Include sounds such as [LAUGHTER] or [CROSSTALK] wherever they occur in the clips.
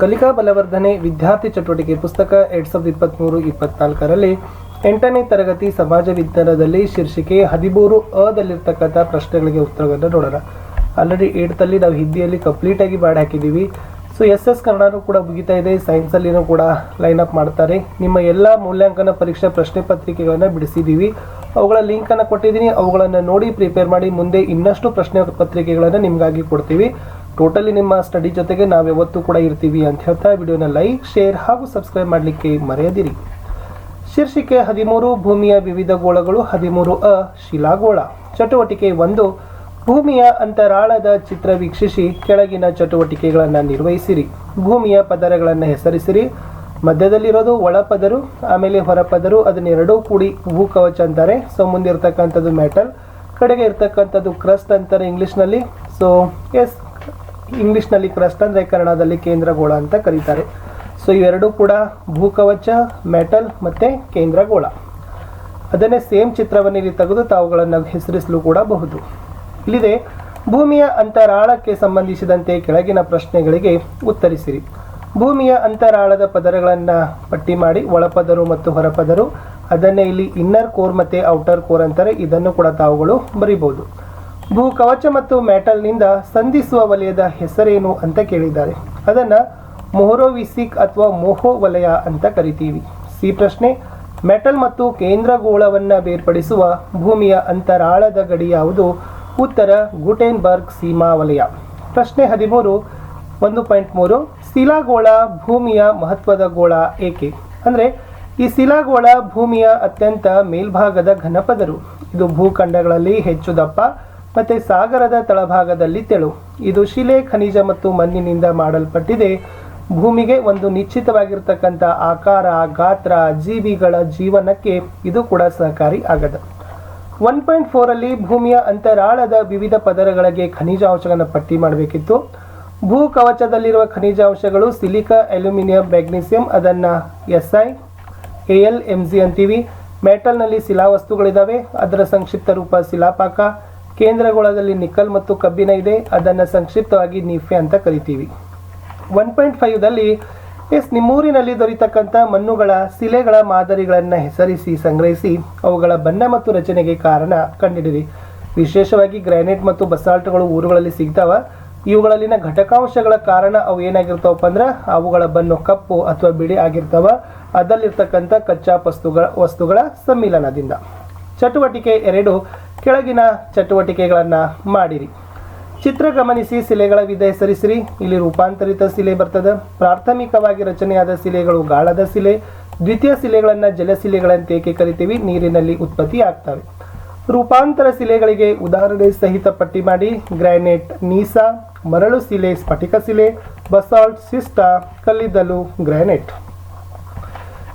ಕಲಿಕಾ ಬಲವರ್ಧನೆ ವಿದ್ಯಾರ್ಥಿ ಚಟುವಟಿಕೆ ಪುಸ್ತಕ ಎರಡ್ ಸಾವಿರದ ಇಪ್ಪತ್ತ್ಮೂರು ಇಪ್ಪತ್ನಾಲ್ಕರಲ್ಲಿ ಎಂಟನೇ ತರಗತಿ ಸಮಾಜ ವಿಜ್ಞಾನದಲ್ಲಿ ಶೀರ್ಷಿಕೆ ಹದಿಮೂರು ಅದಲ್ಲಿರ್ತಕ್ಕಂಥ ಪ್ರಶ್ನೆಗಳಿಗೆ ಉತ್ತರಗಳನ್ನು ನೋಡೋಣ. ಆಲ್ರೆಡಿ ಏಟ್ತಲ್ಲಿ ನಾವು ಹಿಂದಿಯಲ್ಲಿ ಕಂಪ್ಲೀಟಾಗಿ ಮಾಡಿ ಹಾಕಿದ್ದೀವಿ. ಸೊ ಎಸ್ ಎಸ್ ಕನ್ನಡನೂ ಕೂಡ ಮುಗಿತಾ ಇದೆ. ಸೈನ್ಸಲ್ಲಿನೂ ಕೂಡ ಲೈನ್ ಅಪ್ ಮಾಡ್ತಾರೆ. ನಿಮ್ಮ ಎಲ್ಲ ಮೂಲ್ಯಾಂಕನ ಪರೀಕ್ಷಾ ಪ್ರಶ್ನೆ ಪತ್ರಿಕೆಗಳನ್ನು ಬಿಡಿಸಿದ್ದೀವಿ. ಅವುಗಳ ಲಿಂಕನ್ನು ಕೊಟ್ಟಿದ್ದೀನಿ. ಅವುಗಳನ್ನು ನೋಡಿ ಪ್ರಿಪೇರ್ ಮಾಡಿ ಮುಂದೆ ಇನ್ನಷ್ಟು ಪ್ರಶ್ನೆ ಪತ್ರಿಕೆಗಳನ್ನು ನಿಮಗಾಗಿ ಕೊಡ್ತೀವಿ. ಟೋಟಲಿ ನಿಮ್ಮ ಸ್ಟಡಿ ಜೊತೆಗೆ ನಾವು ಯಾವತ್ತೂ ಕೂಡ ಇರ್ತೀವಿ ಅಂತ ಹೇಳ್ತಾ ವಿಡಿಯೋನ ಲೈಕ್ ಶೇರ್ ಹಾಗೂ ಸಬ್ಸ್ಕ್ರೈಬ್ ಮಾಡಲಿಕ್ಕೆ ಮರೆಯದಿರಿ. ಶೀರ್ಷಿಕೆ ಹದಿಮೂರು, ಭೂಮಿಯ ವಿವಿಧ ಗೋಳಗಳು ಹದಿಮೂರು ಅ ಶಿಲಾಗೋಳ. ಚಟುವಟಿಕೆ ಒಂದು, ಭೂಮಿಯ ಅಂತರಾಳದ ಚಿತ್ರ ವೀಕ್ಷಿಸಿ ಕೆಳಗಿನ ಚಟುವಟಿಕೆಗಳನ್ನು ನಿರ್ವಹಿಸಿರಿ. ಭೂಮಿಯ ಪದರಗಳನ್ನು ಹೆಸರಿಸಿರಿ. ಮಧ್ಯದಲ್ಲಿರೋದು ಒಳಪದರು ಆಮೇಲೆ ಹೊರಪದರು ಅದನ್ನೆರಡೂ ಕೂಡಿ ಭೂಕವಚ ಅಂತಾರೆ. ಸೊ ಮುಂದಿರ್ತಕ್ಕಂಥದ್ದು ಮೆಟಲ್ ಕಡೆಗೆ ಇರ್ತಕ್ಕಂಥದ್ದು ಕ್ರಸ್ಟ್ ಅಂತಾರೆ ಇಂಗ್ಲೀಷ್ನಲ್ಲಿ ಸೊ ಎಸ್ ಇಂಗ್ಲೀಷ್ನಲ್ಲಿ ಕ್ರಸ್ಟ್ ಅಂದರೆ ಕನ್ನಡದಲ್ಲಿ ಕೇಂದ್ರಗೋಳ ಅಂತ ಕರೀತಾರೆ. ಸೊ ಇವೆರಡೂ ಕೂಡ ಭೂಕವಚ, ಮೆಟಲ್ ಮತ್ತು ಕೇಂದ್ರಗೋಳ. ಅದನ್ನೇ ಸೇಮ್ ಚಿತ್ರವನ್ನು ಇಲ್ಲಿ ತೆಗೆದು ತಾವುಗಳನ್ನು ಹೆಸರಿಸಲು ಕೂಡ ಬಹುದು. ಇಲ್ಲಿದೆ, ಭೂಮಿಯ ಅಂತರಾಳಕ್ಕೆ ಸಂಬಂಧಿಸಿದಂತೆ ಕೆಳಗಿನ ಪ್ರಶ್ನೆಗಳಿಗೆ ಉತ್ತರಿಸಿರಿ. ಭೂಮಿಯ ಅಂತರಾಳದ ಪದರಗಳನ್ನು ಪಟ್ಟಿ ಮಾಡಿ, ಒಳಪದರು ಮತ್ತು ಹೊರಪದರು. ಅದನ್ನೇ ಇಲ್ಲಿ ಇನ್ನರ್ ಕೋರ್ ಮತ್ತು ಔಟರ್ ಕೋರ್ ಅಂತಾರೆ. ಇದನ್ನು ಕೂಡ ತಾವುಗಳು ಬರಿಬಹುದು. ಭೂ ಕವಚ ಮತ್ತು ಮೆಟಲ್ನಿಂದ ಸಂಧಿಸುವ ವಲಯದ ಹೆಸರೇನು ಅಂತ ಕೇಳಿದ್ದಾರೆ. ಅದನ್ನು ಮೊಹರೋವಿಸಿಕ್ ಅಥವಾ ಮೊಹೋ ವಲಯ ಅಂತ ಕರಿತೀವಿ. ಸಿ ಪ್ರಶ್ನೆ, ಮೆಟಲ್ ಮತ್ತು ಕೇಂದ್ರಗೋಳವನ್ನು ಬೇರ್ಪಡಿಸುವ ಭೂಮಿಯ ಅಂತರಾಳದ ಗಡಿ ಯಾವುದು? ಉತ್ತರ, ಗುಟೆನ್ಬರ್ಗ್ ಸೀಮಾ ವಲಯ. ಪ್ರಶ್ನೆ ಹದಿಮೂರು, ಒಂದು ಪಾಯಿಂಟ್ ಮೂರು, ಶಿಲಾಗೋಳ ಭೂಮಿಯ ಮಹತ್ವದ ಗೋಳ ಏಕೆ? ಅಂದರೆ ಈ ಶಿಲಾಗೋಳ ಭೂಮಿಯ ಅತ್ಯಂತ ಮೇಲ್ಭಾಗದ ಘನಪದರು. ಇದು ಭೂಖಂಡಗಳಲ್ಲಿ ಹೆಚ್ಚು ದಪ್ಪ ಮತ್ತು ಸಾಗರದ ತಳಭಾಗದಲ್ಲಿ ತೆಳು. ಇದು ಶಿಲೆ, ಖನಿಜ ಮತ್ತು ಮಣ್ಣಿನಿಂದ ಮಾಡಲ್ಪಟ್ಟಿದೆ. ಭೂಮಿಗೆ ಒಂದು ನಿಶ್ಚಿತವಾಗಿರ್ತಕ್ಕಂಥ ಆಕಾರ, ಗಾತ್ರ, ಜೀವಿಗಳ ಜೀವನಕ್ಕೆ ಇದು ಕೂಡ ಸಹಕಾರಿ ಆಗದ. ಒನ್ ಪಾಯಿಂಟ್ ಫೋರಲ್ಲಿ ಭೂಮಿಯ ಅಂತರಾಳದ ವಿವಿಧ ಪದರಗಳಿಗೆ ಖನಿಜಾಂಶಗಳನ್ನು ಪಟ್ಟಿ ಮಾಡಬೇಕಿತ್ತು. ಭೂ ಕವಚದಲ್ಲಿರುವ ಖನಿಜಾಂಶಗಳು ಸಿಲಿಕಾ, ಅಲ್ಯೂಮಿನಿಯಂ, ಮ್ಯಾಗ್ನೀಸಿಯಂ, ಅದನ್ನು S I A L M G ಅಂತೀವಿ ಮೆಟಲ್ನಲ್ಲಿ ಶಿಲಾವಸ್ತುಗಳಿದ್ದಾವೆ ಅದರ ಸಂಕ್ಷಿಪ್ತ ರೂಪ ಶಿಲಾಪಾಕ ಕೇಂದ್ರಗೋಳದಲ್ಲಿ ನಿಕ್ಕಲ್ ಮತ್ತು ಕಬ್ಬಿನ ಇದೆ. ಅದನ್ನು ಸಂಕ್ಷಿಪ್ತವಾಗಿ ನಿಫೆ ಅಂತ ಕರಿತೀವಿ. ಒನ್ ಪಾಯಿಂಟ್ ಫೈವ್ದಲ್ಲಿ ಎಸ್, ನಿಮ್ಮೂರಿನಲ್ಲಿ ದೊರೆತಕ್ಕಂಥ ಮಣ್ಣುಗಳ, ಶಿಲೆಗಳ ಮಾದರಿಗಳನ್ನು ಹೆಸರಿಸಿ, ಸಂಗ್ರಹಿಸಿ, ಅವುಗಳ ಬಣ್ಣ ಮತ್ತು ರಚನೆಗೆ ಕಾರಣ ಕಂಡಿಡಿರಿ. ವಿಶೇಷವಾಗಿ ಗ್ರಾನೈಟ್ ಮತ್ತು ಬಸಾಲ್ಟ್ಗಳು ಊರುಗಳಲ್ಲಿ ಸಿಗ್ತಾವ. ಇವುಗಳಲ್ಲಿನ ಘಟಕಾಂಶಗಳ ಕಾರಣ ಅವು ಏನಾಗಿರ್ತಾವಪ್ಪ ಅಂದ್ರೆ, ಅವುಗಳ ಬಣ್ಣ ಕಪ್ಪು ಅಥವಾ ಬಿಳಿ ಆಗಿರ್ತಾವ. ಅದರಲ್ಲಿರ್ತಕ್ಕಂಥ ಕಚ್ಚಾ ವಸ್ತುಗಳ ವಸ್ತುಗಳ ಸಮ್ಮಿಲನದಿಂದ. ಚಟುವಟಿಕೆ ಎರಡು, ಕೆಳಗಿನ ಚಟುವಟಿಕೆಗಳನ್ನು ಮಾಡಿರಿ. ಚಿತ್ರ ಗಮನಿಸಿ, ಶಿಲೆಗಳ ವಿಧ ಹೆಸರಿಸಿರಿ. ಇಲ್ಲಿ ರೂಪಾಂತರಿತ ಶಿಲೆ ಬರ್ತದೆ. ಪ್ರಾಥಮಿಕವಾಗಿ ರಚನೆಯಾದ ಶಿಲೆಗಳು ಗಾಳದ ಶಿಲೆ. ದ್ವಿತೀಯ ಶಿಲೆಗಳನ್ನು ಜಲಶಿಲೆಗಳಂತೇಕೆ ಕರಿತೀವಿ? ನೀರಿನಲ್ಲಿ ಉತ್ಪತ್ತಿ ಆಗ್ತವೆ. ರೂಪಾಂತರ ಶಿಲೆಗಳಿಗೆ ಉದಾಹರಣೆ ಸಹಿತ ಪಟ್ಟಿ ಮಾಡಿ. ಗ್ರ್ಯಾನೈಟ್ ನೀಸಾ, ಮರಳು ಶಿಲೆ, ಸ್ಫಟಿಕ ಶಿಲೆ, ಬಸಾಲ್ಟ್, ಸಿಸ್ಟಾ, ಕಲ್ಲಿದ್ದಲು, ಗ್ರಾನೈಟ್.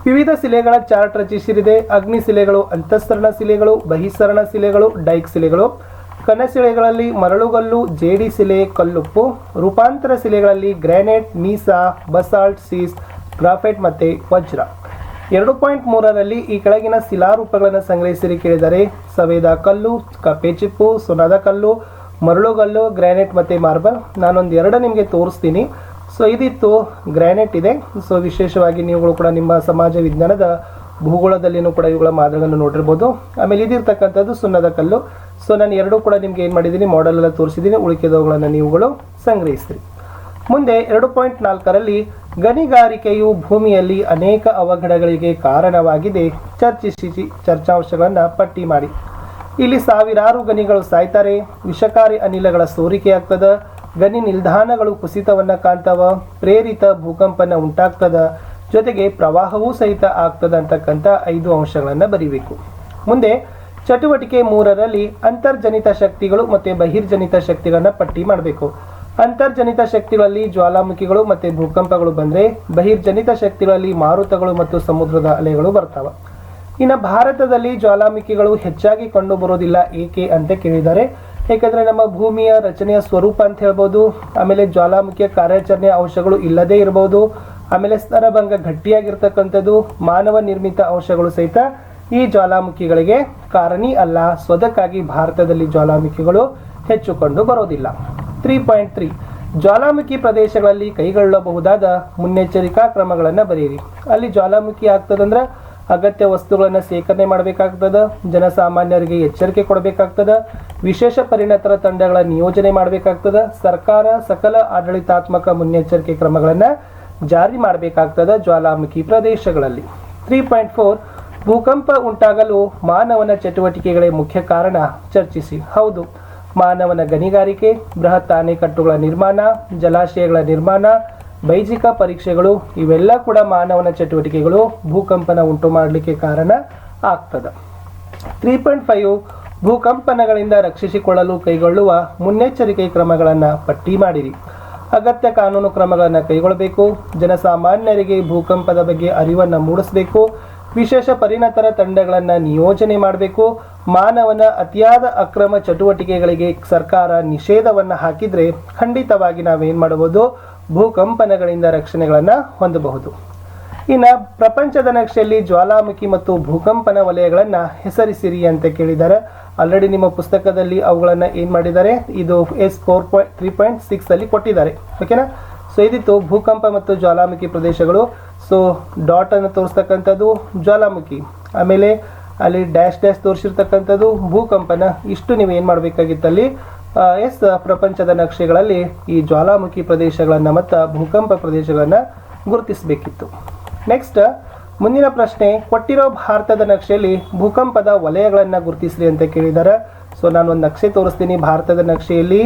ವಿವಿಧ ಶಿಲೆಗಳ ಚಾರ್ಟ್ ರಚಿಸಿರಿದೆ. ಅಗ್ನಿ ಶಿಲೆಗಳು, ಅಂತಃಸರಣ ಶಿಲೆಗಳು, ಬಹಿಸರಣ ಶಿಲೆಗಳು, ಡೈಕ್ ಶಿಲೆಗಳು. ಕನಶಿಲೆಗಳಲ್ಲಿ ಮರಳುಗಲ್ಲು, ಜೇಡಿ ಶಿಲೆ, ಕಲ್ಲುಪ್ಪು. ರೂಪಾಂತರ ಶಿಲೆಗಳಲ್ಲಿ ಗ್ರಾನೈಟ್, ಮೀಸಾ, ಬಸಾಲ್ಟ್, ಸೀಸ್, ಗ್ರಾಫೈಟ್ ಮತ್ತು ವಜ್ರ. ಎರಡು ಪಾಯಿಂಟ್ ಮೂರರಲ್ಲಿ ಈ ಕೆಳಗಿನ ಶಿಲಾರೂಪಗಳನ್ನು ಸಂಗ್ರಹಿಸಿರಿ ಕೇಳಿದರೆ, ಸವೇದ ಕಲ್ಲು, ಕಪ್ಪೆ ಚಿಪ್ಪು, ಸುನದ ಕಲ್ಲು, ಮರಳುಗಲ್ಲು, ಗ್ರಾನೈಟ್ ಮತ್ತು ಮಾರ್ಬಲ್. ನಾನೊಂದು ಎರಡು ನಿಮಗೆ ತೋರಿಸ್ತೀನಿ. ಸೊ ಇದಿತ್ತು ಗ್ರಾನೈಟ್ ಇದೆ. ಸೊ ವಿಶೇಷವಾಗಿ ನೀವುಗಳು ಕೂಡ ನಿಮ್ಮ ಸಮಾಜ ವಿಜ್ಞಾನದ ಭೂಗೋಳದಲ್ಲಿನೂ ಕೂಡ ಇವುಗಳ ಮಾದರಿಗಳನ್ನು ನೋಡಿರ್ಬೋದು. ಆಮೇಲೆ ಇದಿರ್ತಕ್ಕಂಥದ್ದು ಸುಣ್ಣದ ಕಲ್ಲು. ಸೊ ನಾನು ಎರಡೂ ಕೂಡ ನಿಮ್ಗೆ ಏನು ಮಾಡಿದ್ದೀನಿ ಮಾಡೆಲ್ ಎಲ್ಲ ತೋರಿಸಿದ್ದೀನಿ. ಉಳಿಕೆದವುಗಳನ್ನು ನೀವುಗಳು ಸಂಗ್ರಹಿಸ್ತೀರಿ. ಮುಂದೆ ಎರಡು ಪಾಯಿಂಟ್ ನಾಲ್ಕರಲ್ಲಿ ಗಣಿಗಾರಿಕೆಯು ಭೂಮಿಯಲ್ಲಿ ಅನೇಕ ಅವಘಡಗಳಿಗೆ ಕಾರಣವಾಗಿದೆ. ಚರ್ಚಿಸಿ ಚರ್ಚಾಂಶಗಳನ್ನು ಪಟ್ಟಿ ಮಾಡಿ. ಇಲ್ಲಿ ಸಾವಿರಾರು ಗಣಿಗಳು ಸಾಯ್ತಾರೆ. ವಿಷಕಾರಿ ಅನಿಲಗಳ ಸೋರಿಕೆಯಾಗ್ತದ. ಗಣಿ ನಿಲ್ದಾಣಗಳು ಕುಸಿತವನ್ನು ಕಾಣ್ತಾವ, ಪ್ರೇರಿತ ಭೂಕಂಪನ ಉಂಟಾಗ್ತದ, ಜೊತೆಗೆ ಪ್ರವಾಹವೂ ಸಹಿತ ಆಗ್ತದ ಅಂತಕ್ಕಂಥ ಐದು ಅಂಶಗಳನ್ನು ಬರೀಬೇಕು. ಮುಂದೆ, ಚಟುವಟಿಕೆ ಮೂರರಲ್ಲಿ ಅಂತರ್ಜನಿತ ಶಕ್ತಿಗಳು ಮತ್ತು ಬಹಿರ್ಜನಿತ ಶಕ್ತಿಗಳನ್ನ ಪಟ್ಟಿ ಮಾಡಬೇಕು. ಅಂತರ್ಜನಿತ ಶಕ್ತಿಗಳಲ್ಲಿ ಜ್ವಾಲಾಮುಖಿಗಳು ಮತ್ತು ಭೂಕಂಪಗಳು ಬಂದರೆ, ಬಹಿರ್ಜನಿತ ಶಕ್ತಿಗಳಲ್ಲಿ ಮಾರುತಗಳು ಮತ್ತು ಸಮುದ್ರದ ಅಲೆಗಳು ಬರ್ತಾವ. ಇನ್ನು ಭಾರತದಲ್ಲಿ ಜ್ವಾಲಾಮುಖಿಗಳು ಹೆಚ್ಚಾಗಿ ಕಂಡುಬರೋದಿಲ್ಲ, ಏಕೆ ಅಂತ ಕೇಳಿದ್ದಾರೆ ಏಕೆಂದರೆ ನಮ್ಮ ಭೂಮಿಯ ರಚನೆಯ ಸ್ವರೂಪ ಅಂತ ಹೇಳ್ಬೋದು, ಆಮೇಲೆ ಜ್ವಾಲಾಮುಖಿಯ ಕಾರ್ಯಾಚರಣೆಯ ಅಂಶಗಳು ಇಲ್ಲದೇ ಇರಬಹುದು ಆಮೇಲೆ ಸ್ತರಭಂಗ ಗಟ್ಟಿಯಾಗಿರ್ತಕ್ಕಂಥದ್ದು, ಮಾನವ ನಿರ್ಮಿತ ಅಂಶಗಳು ಸಹಿತ ಈ ಜ್ವಾಲಾಮುಖಿಗಳಿಗೆ ಕಾರಣಿ ಅಲ್ಲ. ಸ್ವದಕ್ಕಾಗಿ ಭಾರತದಲ್ಲಿ ಜ್ವಾಲಾಮುಖಿಗಳು ಹೆಚ್ಚು ಕಂಡು ಬರೋದಿಲ್ಲ. ತ್ರೀ ಪಾಯಿಂಟ್ ತ್ರೀ ಜ್ವಾಲಾಮುಖಿ ಪ್ರದೇಶಗಳಲ್ಲಿ ಕೈಗೊಳ್ಳಬಹುದಾದ ಮುನ್ನೆಚ್ಚರಿಕಾ ಕ್ರಮಗಳನ್ನು ಬರೆಯಿರಿ ಅಲ್ಲಿ ಜ್ವಾಲಾಮುಖಿ ಆಗ್ತದಂದ್ರೆ ಅಗತ್ಯ ವಸ್ತುಗಳನ್ನು ಶೇಖರಣೆ ಮಾಡಬೇಕಾಗ್ತದ, ಜನಸಾಮಾನ್ಯರಿಗೆ ಎಚ್ಚರಿಕೆ ಕೊಡಬೇಕಾಗ್ತದ, ವಿಶೇಷ ಪರಿಣತರ ತಂಡಗಳ ನಿಯೋಜನೆ ಮಾಡಬೇಕಾಗ್ತದ, ಸರ್ಕಾರ ಸಕಲ ಆಡಳಿತಾತ್ಮಕ ಮುನ್ನೆಚ್ಚರಿಕೆ ಕ್ರಮಗಳನ್ನು ಜಾರಿ ಮಾಡಬೇಕಾಗ್ತದ ಜ್ವಾಲಾಮುಖಿ ಪ್ರದೇಶಗಳಲ್ಲಿ. ತ್ರೀ ಪಾಯಿಂಟ್ ಫೋರ್, ಭೂಕಂಪ ಉಂಟಾಗಲು ಮಾನವನ ಚಟುವಟಿಕೆಗಳೇ ಮುಖ್ಯ ಕಾರಣ ಚರ್ಚಿಸಿ. ಹೌದು, ಮಾನವನ ಗಣಿಗಾರಿಕೆ, ಬೃಹತ್ ಅಣೆಕಟ್ಟುಗಳ ನಿರ್ಮಾಣ, ಜಲಾಶಯಗಳ ನಿರ್ಮಾಣ ಬೈಜಿಕ ಪರೀಕ್ಷೆಗಳು, ಇವೆಲ್ಲ ಕೂಡ ಮಾನವನ ಚಟುವಟಿಕೆಗಳು, ಭೂಕಂಪನ ಉಂಟು ಮಾಡಲಿಕ್ಕೆ ಕಾರಣ ಆಗ್ತದೆ. ತ್ರೀ ಪಾಯಿಂಟ್ ಫೈವ್, ಭೂಕಂಪನಗಳಿಂದ ರಕ್ಷಿಸಿಕೊಳ್ಳಲು ಕೈಗೊಳ್ಳುವ ಮುನ್ನೆಚ್ಚರಿಕೆ ಕ್ರಮಗಳನ್ನು ಪಟ್ಟಿ ಮಾಡಿರಿ. ಅಗತ್ಯ ಕಾನೂನು ಕ್ರಮಗಳನ್ನು ಕೈಗೊಳ್ಳಬೇಕು ಜನಸಾಮಾನ್ಯರಿಗೆ ಭೂಕಂಪದ ಬಗ್ಗೆ ಅರಿವನ್ನು ಮೂಡಿಸಬೇಕು. ವಿಶೇಷ ಪರಿಣತರ ತಂಡಗಳನ್ನು ನಿಯೋಜನೆ ಮಾಡಬೇಕು. ಮಾನವನ ಅತಿಯಾದ ಅಕ್ರಮ ಚಟುವಟಿಕೆಗಳಿಗೆ ಸರ್ಕಾರ ನಿಷೇಧವನ್ನು ಹಾಕಿದರೆ ಖಂಡಿತವಾಗಿ ನಾವೇನು ಮಾಡಬಹುದು? ಭೂಕಂಪನಗಳಿಂದ ರಕ್ಷಣೆಗಳನ್ನು ಹೊಂದಬಹುದು. ಇನ್ನು ಪ್ರಪಂಚದ ನಕ್ಷೆಯಲ್ಲಿ ಜ್ವಾಲಾಮುಖಿ ಮತ್ತು ಭೂಕಂಪನ ವಲಯಗಳನ್ನು ಹೆಸರಿಸಿರಿ ಅಂತ ಕೇಳಿದ್ದಾರೆ. ಆಲ್ರೆಡಿ ನಿಮ್ಮ ಪುಸ್ತಕದಲ್ಲಿ ಅವುಗಳನ್ನು ಏನು ಮಾಡಿದ್ದಾರೆ? ಇದು S four point three point ಸಿಕ್ಸಲ್ಲಿ ಕೊಟ್ಟಿದ್ದಾರೆ. ಓಕೆನಾ ಸೊ ಇದಿತ್ತು ಭೂಕಂಪ ಮತ್ತು ಜ್ವಾಲಾಮುಖಿ ಪ್ರದೇಶಗಳು. ಸೊ ಡಾಟ್ ಅನ್ನು ತೋರಿಸ್ತಕ್ಕಂಥದ್ದು ಜ್ವಾಲಾಮುಖಿ. ಆಮೇಲೆ ಅಲ್ಲಿ ಡ್ಯಾಶ್ ಡ್ಯಾಶ್ ತೋರಿಸಿರ್ತಕ್ಕಂಥದ್ದು ಭೂಕಂಪನ. ಇಷ್ಟು ನೀವು ಏನು ಮಾಡಬೇಕಾಗಿತ್ತಲ್ಲಿ? ಎಸ್, ಪ್ರಪಂಚದ ನಕ್ಷೆಗಳಲ್ಲಿ ಈ ಜ್ವಾಲಾಮುಖಿ ಪ್ರದೇಶಗಳನ್ನು ಮತ್ತು ಭೂಕಂಪ ಪ್ರದೇಶಗಳನ್ನು ಗುರುತಿಸಬೇಕಿತ್ತು. ನೆಕ್ಸ್ಟ್ ಮುಂದಿನ ಪ್ರಶ್ನೆ, ಕೊಟ್ಟಿರೋ ಭಾರತದ ನಕ್ಷೆಯಲ್ಲಿ ಭೂಕಂಪದ ವಲಯಗಳನ್ನು ಗುರುತಿಸ್ರಿ ಅಂತ ಕೇಳಿದ್ದಾರೆ ಸೊ ನಾನು ಒಂದು ನಕ್ಷೆ ತೋರಿಸ್ತೀನಿ ಭಾರತದ ನಕ್ಷೆಯಲ್ಲಿ.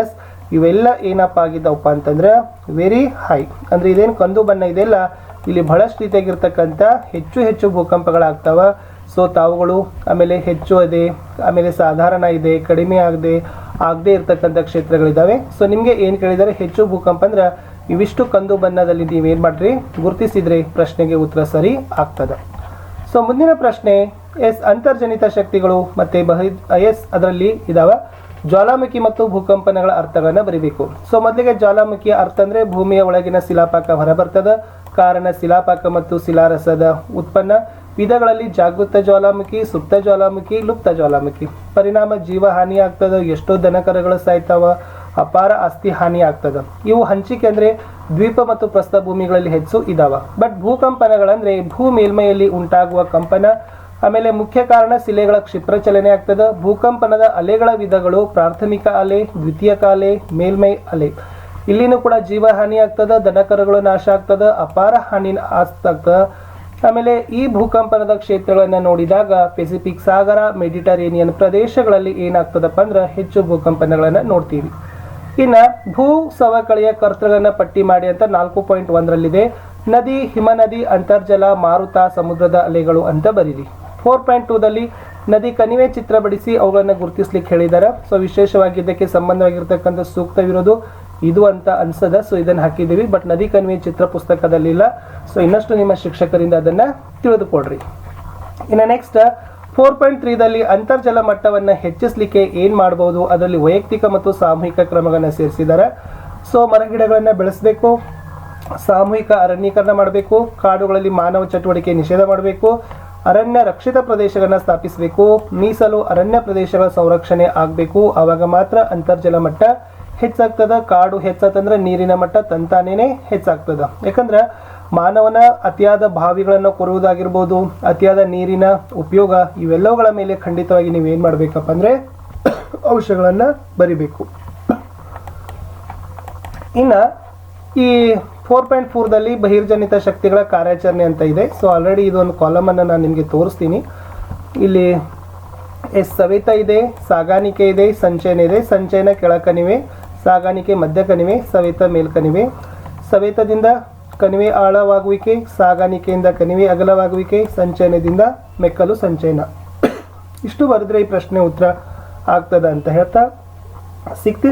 ಎಸ್ ಇವೆಲ್ಲ ಏನಪ್ಪ ಆಗಿದ್ದವಪ್ಪ ಅಂತಂದ್ರೆ ವೆರಿ ಹೈ ಅಂದ್ರೆ ಇದೇನು ಕಂದು ಬಣ್ಣ ಇದೆಲ್ಲ ಇಲ್ಲಿ ಬಹಳಷ್ಟು ರೀತಿಯಾಗಿರ್ತಕ್ಕಂಥ ಹೆಚ್ಚು ಹೆಚ್ಚು ಭೂಕಂಪಗಳಾಗ್ತಾವ. ಸೊ ತಾವುಗಳು ಆಮೇಲೆ ಹೆಚ್ಚು ಇದೆ ಆಮೇಲೆ ಸಾಧಾರಣ ಇದೆ, ಕಡಿಮೆ ಆಗದೆ ಆಗದೆ ಇರತಕ್ಕಂಥ ಕ್ಷೇತ್ರಗಳಿದ್ದಾವೆ. ಸೊ ನಿಮಗೆ ಏನು ಕೇಳಿದರೆ ಹೆಚ್ಚು ಭೂಕಂಪ ಅಂದ್ರೆ ಇವಿಷ್ಟು ಕಂದು ಬಣ್ಣದಲ್ಲಿ ಏನು ಮಾಡ್ರಿ? ಗುರುತಿಸಿದ್ರೆ ಪ್ರಶ್ನೆಗೆ ಉತ್ತರ ಸರಿ ಆಗ್ತದೆ. ಸೊ ಮುಂದಿನ ಪ್ರಶ್ನೆ, ಎಸ್ ಅಂತರ್ಜನಿತ ಶಕ್ತಿಗಳು ಮತ್ತು ಬಹಿ, ಎಸ್ ಅದರಲ್ಲಿ ಇದಾವೆ. ಜ್ವಾಲಾಮುಖಿ ಮತ್ತು ಭೂಕಂಪನಗಳ ಅರ್ಥಗಳನ್ನು ಬರೀಬೇಕು. ಸೊ ಮೊದಲಿಗೆ ಜ್ವಾಲಾಮುಖಿಯ ಅರ್ಥ ಅಂದರೆ ಭೂಮಿಯ ಒಳಗಿನ ಶಿಲಾಪಾಕ ಹೊರಬರ್ತದ. ಕಾರಣ ಶಿಲಾಪಾಕ ಮತ್ತು ಶಿಲಾರಸದ ಉತ್ಪನ್ನ. ವಿಧಗಳಲ್ಲಿ ಜಾಗೃತ ಜ್ವಾಲಾಮುಖಿ, ಸುಪ್ತ ಜ್ವಾಲಾಮುಖಿ, ಲುಪ್ತ ಜ್ವಾಲಾಮುಖಿ. ಪರಿಣಾಮ ಜೀವ ಹಾನಿ ಆಗ್ತದ ಎಷ್ಟೋ ದನಕರಗಳು ಸಾಯ್ತಾವ ಅಪಾರ ಆಸ್ತಿ ಹಾನಿ ಆಗ್ತದ ಇವು ಹಂಚಿಕೆ ಅಂದ್ರೆ ದ್ವೀಪ ಮತ್ತು ಪ್ರಸ್ಥ ಭೂಮಿಗಳಲ್ಲಿ ಹೆಚ್ಚು ಇದಾವ. ಬಟ್ ಭೂಕಂಪನಗಳಂದ್ರೆ ಭೂ ಮೇಲ್ಮೈಯಲ್ಲಿ ಉಂಟಾಗುವ ಕಂಪನ, ಆಮೇಲೆ ಮುಖ್ಯ ಕಾರಣ ಶಿಲೆಗಳ ಕ್ಷಿಪ್ರ ಚಲನೆ ಆಗ್ತದ. ಭೂಕಂಪನದ ಅಲೆಗಳ ವಿಧಗಳು ಪ್ರಾಥಮಿಕ ಅಲೆ, ದ್ವಿತೀಯ ಅಲೆ, ಮೇಲ್ಮೈ ಅಲೆ. ಇಲ್ಲಿನೂ ಕೂಡ ಜೀವ ಹಾನಿ ಆಗ್ತದ ದನಕರಗಳು ನಾಶ ಆಗ್ತದ, ಅಪಾರ ಹಾನಿ ಆಗ್ತದ ಆಮೇಲೆ ಈ ಭೂಕಂಪನದ ಕ್ಷೇತ್ರಗಳನ್ನು ನೋಡಿದಾಗ ಪೆಸಿಫಿಕ್ ಸಾಗರ ಮೆಡಿಟರೇನಿಯನ್ ಪ್ರದೇಶಗಳಲ್ಲಿ ಏನಾಗ್ತದಪ್ಪ ಅಂದ್ರೆ ಹೆಚ್ಚು ಭೂಕಂಪನಗಳನ್ನು ನೋಡ್ತೀವಿ. ಇನ್ನ ಭೂ ಸವಕಳಿಯ ಕರ್ತೃಗಳನ್ನು ಪಟ್ಟಿ ಮಾಡಿ ಅಂತ ನಾಲ್ಕು ಪಾಯಿಂಟ್ ಒಂದರಲ್ಲಿದೆ. ನದಿ, ಹಿಮನದಿ, ಅಂತರ್ಜಲ, ಮಾರುತ, ಸಮುದ್ರದ ಅಲೆಗಳು ಅಂತ ಬರೀರಿ. ಫೋರ್ ಪಾಯಿಂಟ್ ಟೂದಲ್ಲಿ ನದಿ ಕಣಿವೆ ಚಿತ್ರ ಬಿಡಿಸಿ ಅವುಗಳನ್ನು ಗುರುತಿಸ್ಲಿಕ್ಕೆ ಹೇಳಿದ್ದಾರೆ ಸೊ ವಿಶೇಷವಾಗಿ ಇದಕ್ಕೆ ಸಂಬಂಧವಾಗಿರ್ತಕ್ಕಂಥ ಸೂಕ್ತವಿರೋದು ಇದು ಅಂತ ಅನ್ಸದ ಸೊ ಇದನ್ನು ಹಾಕಿದ್ದೀವಿ. ಬಟ್ ನದಿ ಕಣಿವೆ ಚಿತ್ರ ಪುಸ್ತಕದಲ್ಲಿಲ್ಲ. ಸೊ ಇನ್ನಷ್ಟು ನಿಮ್ಮ ಶಿಕ್ಷಕರಿಂದ ಅದನ್ನ ತಿಳಿದುಕೊಡ್ರಿ ಇನ್ನು ನೆಕ್ಸ್ಟ್ ಫೋರ್ ಪಾಯಿಂಟ್ ತ್ರೀದಲ್ಲಿ ಅಂತರ್ಜಲ ಮಟ್ಟವನ್ನು ಹೆಚ್ಚಿಸಲಿಕ್ಕೆ ಏನು ಮಾಡ್ಬೋದು? ಅದರಲ್ಲಿ ವೈಯಕ್ತಿಕ ಮತ್ತು ಸಾಮೂಹಿಕ ಕ್ರಮಗಳನ್ನು ಸೇರಿಸಿದ್ದಾರೆ ಸೊ ಮರಗಿಡಗಳನ್ನು ಬೆಳೆಸಬೇಕು, ಸಾಮೂಹಿಕ ಅರಣ್ಯೀಕರಣ ಮಾಡಬೇಕು, ಕಾಡುಗಳಲ್ಲಿ ಮಾನವ ಚಟುವಟಿಕೆ ನಿಷೇಧ ಮಾಡಬೇಕು, ಅರಣ್ಯ ರಕ್ಷಿತ ಪ್ರದೇಶಗಳನ್ನು ಸ್ಥಾಪಿಸಬೇಕು, ಮೀಸಲು ಅರಣ್ಯ ಪ್ರದೇಶಗಳ ಸಂರಕ್ಷಣೆ ಆಗಬೇಕು. ಆವಾಗ ಮಾತ್ರ ಅಂತರ್ಜಲ ಮಟ್ಟ ಹೆಚ್ಚಾಗ್ತದ, ಕಾಡು ಹೆಚ್ಚಾತಂದ್ರೆ ನೀರಿನ ಮಟ್ಟ ತಂತಾನೇನೆ ಹೆಚ್ಚಾಗ್ತದ. ಯಾಕಂದ್ರೆ ಮಾನವನ ಅತಿಯಾದ ಬಾವಿಗಳನ್ನು ಕೊರುವುದಾಗಿರ್ಬೋದು, ಅತಿಯಾದ ನೀರಿನ ಉಪಯೋಗ ಇವೆಲ್ಲವುಗಳ ಮೇಲೆ ಖಂಡಿತವಾಗಿ ನೀವು ಏನು ಮಾಡಬೇಕಪ್ಪ ಅಂದ್ರೆ [COUGHS] ಅಂಶಗಳನ್ನು ಬರಿಬೇಕು. ಇನ್ನ ಈ ಫೋರ್ ಪಾಯಿಂಟ್ ಫೋರ್ದಲ್ಲಿ ಬಹಿರ್ಜನಿತ ಶಕ್ತಿಗಳ ಕಾರ್ಯಾಚರಣೆ ಅಂತ ಇದೆ. ಸೊ ಆಲ್ರೆಡಿ ಇದೊಂದು ಕಾಲಮನ್ನು ನಾನು ನಿಮಗೆ ತೋರಿಸ್ತೀನಿ. ಇಲ್ಲಿ ಎಸ್ ಸವೆತ ಇದೆ, ಸಾಗಾಣಿಕೆ ಇದೆ, ಸಂಚಯನ ಇದೆ, ಸಂಚಯನ ಕೆಳಕಣಿವೆ ಸಾಗಾಣಿಕೆ ಮಧ್ಯ ಕಣಿವೆ, ಸವೇತ ಮೇಲ್ಕಣಿವೆ ಸವೇತದಿಂದ ಕಣಿವೆ ಆಳವಾಗುವಿಕೆ, ಸಾಗಾಣಿಕೆಯಿಂದ ಕಣಿವೆ ಅಗಲವಾಗುವಿಕೆ, ಸಂಚಯನದಿಂದ ಮೆಕ್ಕಲು ಸಂಚಯನ. ಇಷ್ಟು ಬರೆದ್ರೆ ಈ ಪ್ರಶ್ನೆ ಉತ್ತರ ಆಗ್ತದ ಅಂತ ಹೇಳ್ತಾ. ಸಿಗ್ತೀನಿ